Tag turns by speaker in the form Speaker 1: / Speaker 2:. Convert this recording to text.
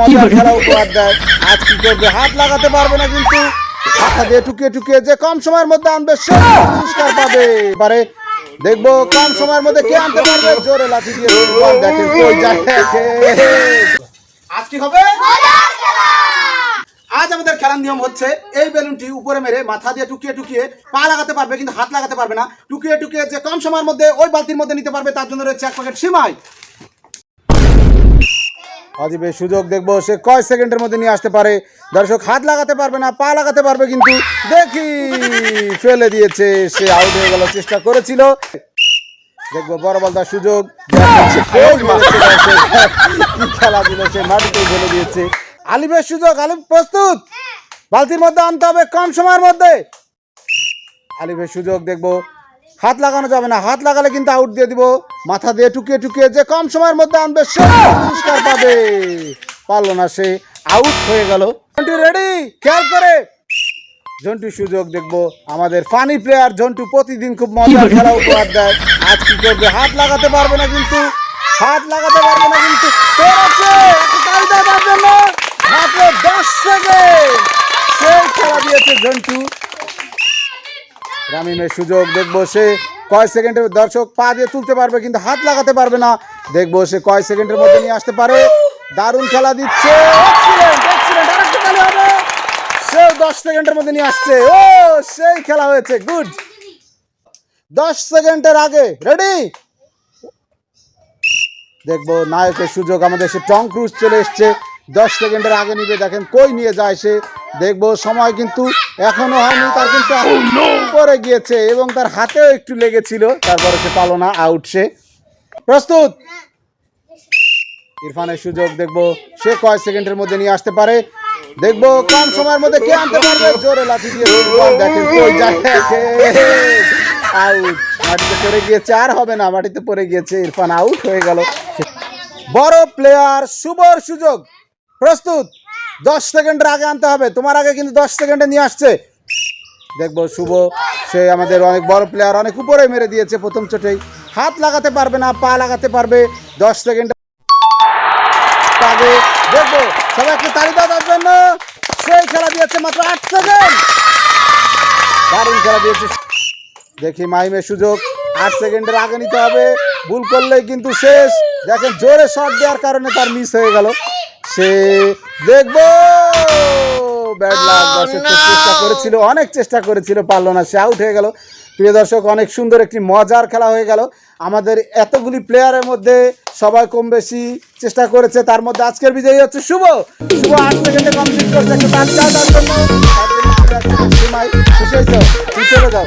Speaker 1: মজার খেলা উপহার দেয়। আজ কি করবে? হাত লাগাতে পারবে না কিন্তু। হাতা দিয়ে টুকিয়ে টুকিয়ে যে কম সময়ের মধ্যে আনবে সে পুরস্কার পাবে। পারে দেখব কম সময়ের মধ্যে কে আনতে পারবে? জোরে লাঠি দিয়ে ফুটবল কই যায় আজ কি হবে? আজ আমাদের খেলার নিয়ম হচ্ছে এই বেলুনটি উপরে মেরে মাথা দিয়ে টুকিয়ে টুকিয়ে পা লাগাতে পারবে কিন্তু হাত লাগাতে পারবে না। টুকিয়ে টুকিয়ে যে কম সময়ের মধ্যে ওই বালতির মধ্যে নিতে পারবে তার জন্য রয়েছে এক প্যাকেট সিমাই। অজিবের সুযোগ দেখব। সে কয় সেকেন্ডের মধ্যে নিয়ে আসতে পারে। দর্শক হাত লাগাতে পারবে না, পা লাগাতে পারবে কিন্তু দেখি ফেলে দিয়েছে সে আউট হয়ে গেল, চেষ্টা করেছিল। দেখব বড় বলদার সুযোগ। খেলা দিল সে মাটিতে ফেলে দিয়েছে। আলিফের সুযোগ আলিফ প্রস্তুত। বালতির মধ্যে আনতে হবে, কম সময়ের মধ্যে। আলিফের সুযোগ দেখব। হাত লাগানো যাবে না। হাত লাগালে কিন্তু আউট দিয়ে দিব। মাথা দিয়ে টুকিয়ে টুকিয়ে যে কম সময়ের মধ্যে আনবে, সে পুরস্কার পাবে। পারল না সে আউট হয়ে গেল। জন্টু রেডি খেয়াল করে। জন্টু সুযোগ দেখব। আমাদের ফানি প্লেয়ার জন্টু প্রতিদিন খুব মজার খেলা উপহার দেয়। আজ কি করবে? হাত লাগাতে পারবে না কিন্তু। হাত লাগাতে পারবে না কিন্তু। মাত্র দশ সেকেন্ড। সেই খেলা দিয়েছে জন্টু। রামিমের সুযোগ, দেখব সে কয় সেকেন্ডের দর্শক পা দিয়ে তুলতে পারবে, কিন্তু হাত লাগাতে পারবে না। দেখব সে কয় সেকেন্ডের মধ্যে নিয়ে আসতে পারে। দারুণ খেলা দিচ্ছে। সেও দশ সেকেন্ডের মধ্যে নিয়ে আসছে। ও, সেই খেলা হয়েছে, গুড। দশ সেকেন্ডের আগে, রেডি? দেখব নায়কের সুযোগ, আমাদের সে টং ক্রুজ চলে এসছে। দশ সেকেন্ডের আগে নিবে, দেখেন কই নিয়ে যায় সে। দেখব সময় কিন্তু এখনও হয়নি তার কিন্তু পরে গিয়েছে এবং তার হাতেও একটু লেগেছিল তারপরে সে পালো না আউট সে। প্রস্তুত! ইরফানের সুযোগ দেখব সে কয় সেকেন্ডের মধ্যে নিয়ে আসতে পারে। দেখব কম সময়ের মধ্যে কে আনতে পারবে? জোরে লাঠি দিয়ে দেখেন কই আউট মাটিতে পড়ে গিয়েছে আর হবে না মাটিতে পড়ে গিয়েছে ইরফান আউট হয়ে গেল। বড় প্লেয়ার শুভর সুযোগ। প্রস্তুত! দশ সেকেন্ডের আগে আনতে হবে। তোমার আগে কিন্তু দশ সেকেন্ডে নিয়ে আসছে। দেখব শুভ, সে আমাদের অনেক বড় প্লেয়ার অনেক উপরে মেরে দিয়েছে প্রথম চোটেই। হাত লাগাতে পারবে না, পা লাগাতে পারবে। দশ সেকেন্ড আগে দেখব সবাইকে তালি দাও, তার জন্য। সেই খেলা দিয়েছে মাত্র আট সেকেন্ড। দারুণ খেলা দিয়েছে। দেখি মাহিমের সুযোগ। আট সেকেন্ডের আগে নিতে হবে। ভুল করলেই কিন্তু শেষ। দেখেন জোরে শট দেওয়ার কারণে তার মিস হয়ে গেল। সে দেখব। ব্যাড লাগ দর্শক চেষ্টা করেছিল অনেক চেষ্টা করেছিল পারল না সে আউট হয়ে গেল। প্রিয় দর্শক অনেক সুন্দর একটি মজার খেলা হয়ে গেল। আমাদের এতগুলি প্লেয়ারের মধ্যে সবাই কম বেশি চেষ্টা করেছে তার মধ্যে আজকের বিজয়ী হচ্ছে শুভ। শুভ আট সেকেন্ডে কমপ্লিট করছে একটা তার জন্য। তার চলে যাও।